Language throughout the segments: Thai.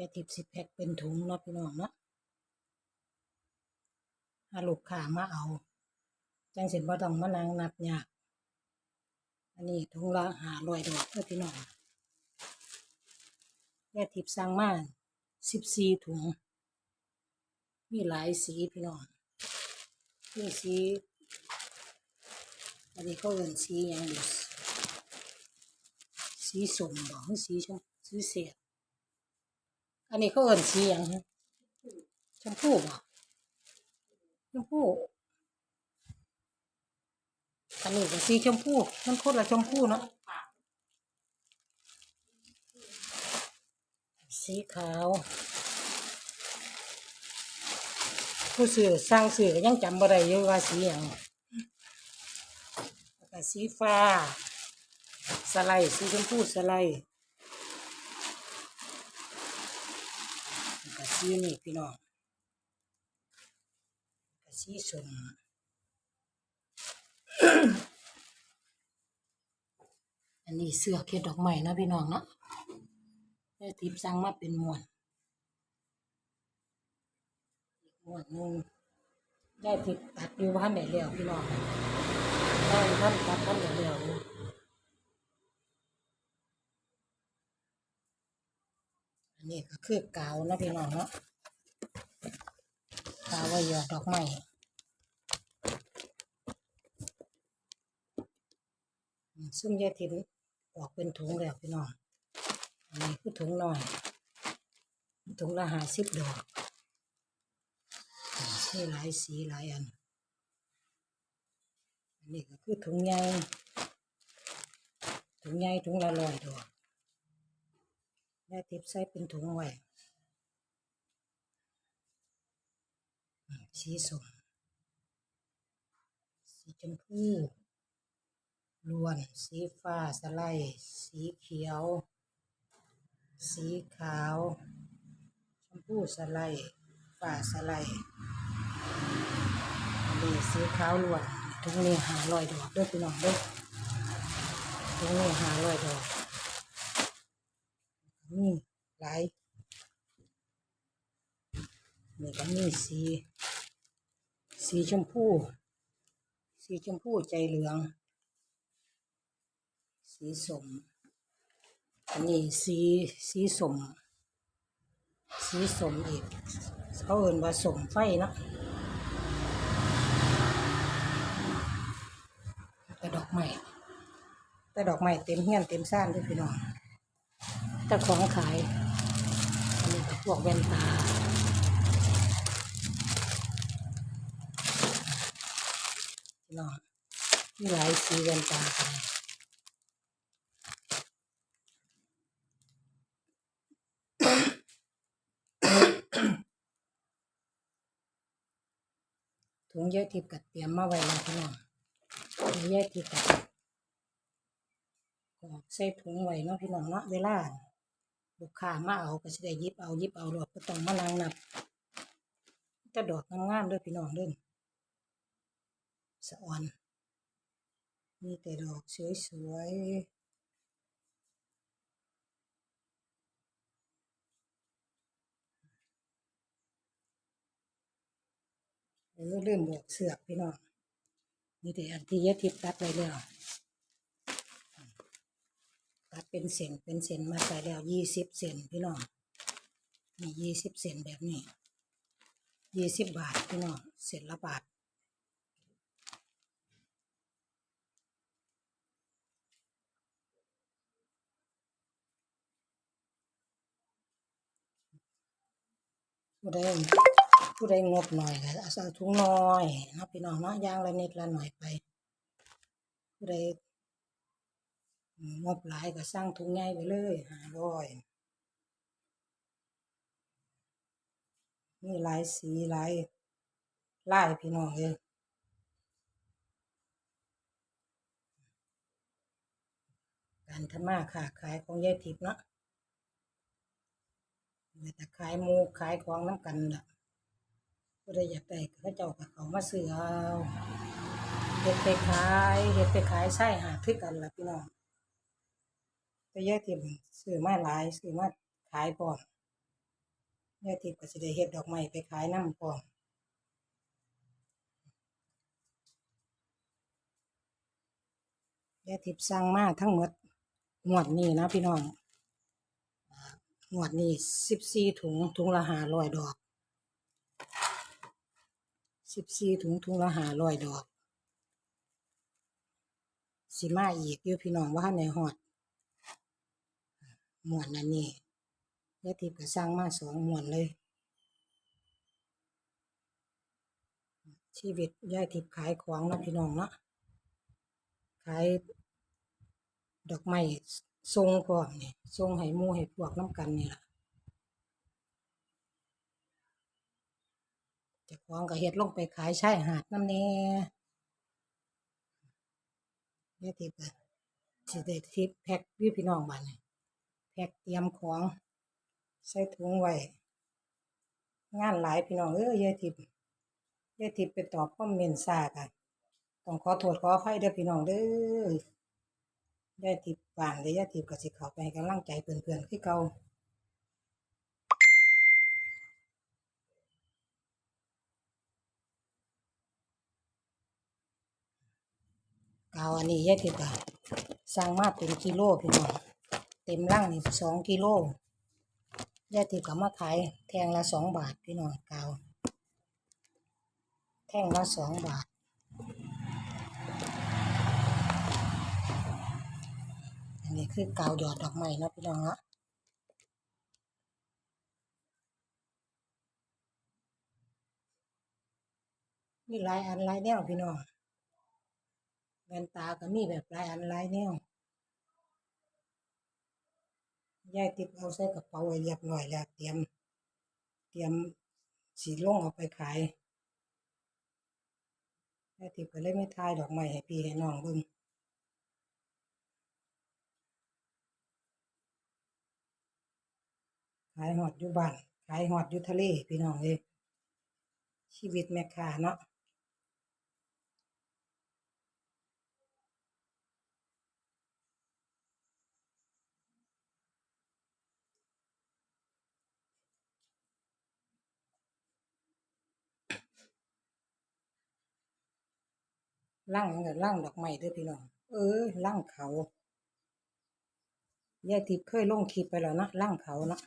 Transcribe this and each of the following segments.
ยาทิพย์สิแพ็คเป็นถุงเนาะพี่น้องเนาะถ้าลูกค้ามาเอา จังสิบ่ต้องมานั่งนับยาก อันนี้ถุงละหาร้อยดอกเด้อพี่น้องยาทิพสั่งมาสิบสี่ถุง มีหลายสีพี่น้อง มีสี อันนี้เขาเอิ้นสีหยังอยู่สีสมบ่หรือสีชมสีเสียด อันนี้เขาเอินสีหยังชมพูบ่ชมพูอันนี้ก็สีชมพูมันโคนละชมพูเนาะสีขาว ผู้สื่อสร้างสื่อยังจำบ่ได้อยู่ว่าสีหยังแล้วก็สีฟ้า สไลด์สีชมพูสไลด์ แล้วก็สีนี่พี่น้องแล้วก็สีส้มอันนี้เสื้อเขียดดอกไม้นะพี่น้องเนาะแม่ทิพย์สั่งมาเป็นหมวนหมวนหนึงได้ทิพย์ตัดอยู่บ้านไหนแล้วพี่น้องได้ท่านตัดท่านเดียวอั นนี้ก็คือกาวนะพี่น้องเนาะกาวไว้หยอดดอกไม้ซึ่งยายทิพย์ออกเป็นถุงแล้วพี่น้องอันนี้คือถุงน้อยถุงละห้าสิบดอกมีหลายสีหลายอัน อันนี้ก็คือถุงใหญ่ถุงใหญ่ถุงละร้อยดอก แม่ทิพย์ใส่เป็นถุงไว้สีส้มสีชมพูล้วน สีฟ้าสไลด์สีเขียว สีขาว ชมพูสไลด์ฟ้าสไลด์อันนี้สีขาวล้วนถุงนี้หาร้อยดอกด้วยพี่น้องด้วยถุงนี้หาร้อยดอก นี่หลายนี่ก็มีสี สีชมพู สีชมพูใจเหลือง สีสมอันนี้สีสีสม สีสมอีกเขาเอ่นว่าสมไฟนะแต่ดอกไม้แต่ดอกไม้เต็มเฮียนเต็มซ่านด้วยพี่น้อง แต่ของขายอันนี้ก็พวกแว่นตาพี่น้องมีหลายสีแว่นตากันถุงเยอะทิพกัดเตรียมมาไว้แล้วพี่น้องถุงเยอะทิพกัดก็ใส่ถุงไว้เนาะพี่น้องเนาะเวลา ลูกค้ามาเอาก็สิได้ยิบเอายิบเอาหลอดก็ต้องมานั่งนับแต่ดอกงามๆด้วยพี่น้องเด้อสะออนมีแต่ดอกสวยๆเออลืมบอกเสือกพี่น้องนี่แต่อันที่เยอะทิพย์ตัดไว้แล้ว เป็นเส้นเป็นเส้นมาใส่แล้วยี่สิบเส้นพี่น้องมียี่สิบเส้นแบบนี้ยี่สิบบาทพี่น้องเส้นละบาทผู้ใดผู้ใดงบหน่อยก็เอาใส่ถุงน้อยเนาะพี่น้องเนาะย่างละนิดละหน่อยไปผู้ใด งบหลายก็สร้างถุงใหญ่ไปเลยห้าร้อยมีหลายสีหลายลายพี่น้องเลยการทำมาค้าขายของยายทิพย์เนาะแต่ขายมูขายของน้ำกันล่ะผู้ใดอยากได้ก็เขาจ้าก็เขามาซื้อเอาเฮ็ดไปขายเฮ็ดไปขายใช่หาทึกกันล่ะพี่น้อง ไปแยกที่ซื้อมาหลายซื้อมาขายก่อนยายทิพย์ก็สิได้เฮ็ดดอกไม้ไปขายน้ำพร้อมยายทิพย์สั่งมาทั้งหมดงวดนี้นะพี่น้องอ่างวดนี้14ถุงถุงละ500ดอก14ถุงถุงละ500ดอก สิมาอีกอยู่พี่น้องว่าในฮอด หมวนนั่นนี่ยายทิพย์ก็สร้างมาสองหมวนเลย ชีวิตยายทิพย์ขายของนะพี่น้องเนาะขายดอกไม้ทรงพร้อมนี่ทรงให้มู่ให้พวกน้ำกันนี่ล่ะเจ้าของก็เฮ็ดลงไปขายชายหาดน้ำแน่ยายทิพย์ก็สิได้ทิพย์แพ็คอยู่พี่น้องบ้านนี่ แพ็คเตรียมของ ใส่ถุงไว้ งานหลายพี่น้องเอ้ยยายทิพย์ยายทิพย์ไปตอบคอมเมนต์ซ่ากันต้องขอโทษขออภัยเด้อพี่น้องเด้อยายทิพย์วางเด้อยายทิพย์ก็สิเขาไปให้กำลังใจเพื่อนๆคือเก่าเก่าอันนี้ยายทิพย์สั่งมาเป็นกิโลพี่น้อง ต็มร่างนี่สองกิโลยายทิพย์ก็มาขายแทงละสองบาทพี่น้องเก่าแท่งละสองบาท อันนี้คือกาวหยอดดอกไม้นะพี่น้องเนาะมีหลายอันหลายแนวพี่น้องแว่นตาก็มีแบบหลายอันหลายแนว ยายติดเอาใส่กระเป๋าไว้เรียบร้อยแล้ว เตรียม เตรียมสีลงเอาไปขายแม่ติบก็เลยไม่ทายดอกไม้ให้พี่ให้น้องเบิ่งขายหอดอยู่บ้าน ขายหอดอยู่ทะเลพี่น้องเอ้ยชีวิตแม่ค้าเนาะ ล่างนั่นก็ล่างดอกไม้เด้อพี่น้อง เออล่างเขาแยกทิพย์เคยลงคลิปไปแล้วนะล่างเขาเนาะ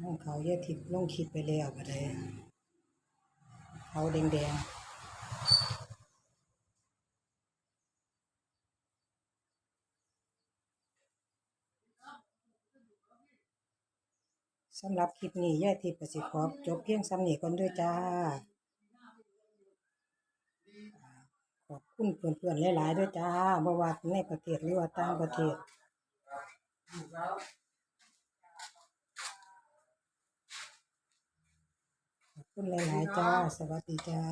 ล่างเขาแยกทิพย์ลงคลิปไปแล้วก็ได้เขาแดงๆ สำหรับคลิปนี้ยาทีประสิทธิ์ขอจบเพียงซ้ำนี้ก่อนด้วยจ้า ขอบคุณเพื่อนๆหลายๆด้วยจ้าบ่ว่าในประเทศหรือว่าต่างประเทศขอบคุณหลายๆจ้า สวัสดีจ้า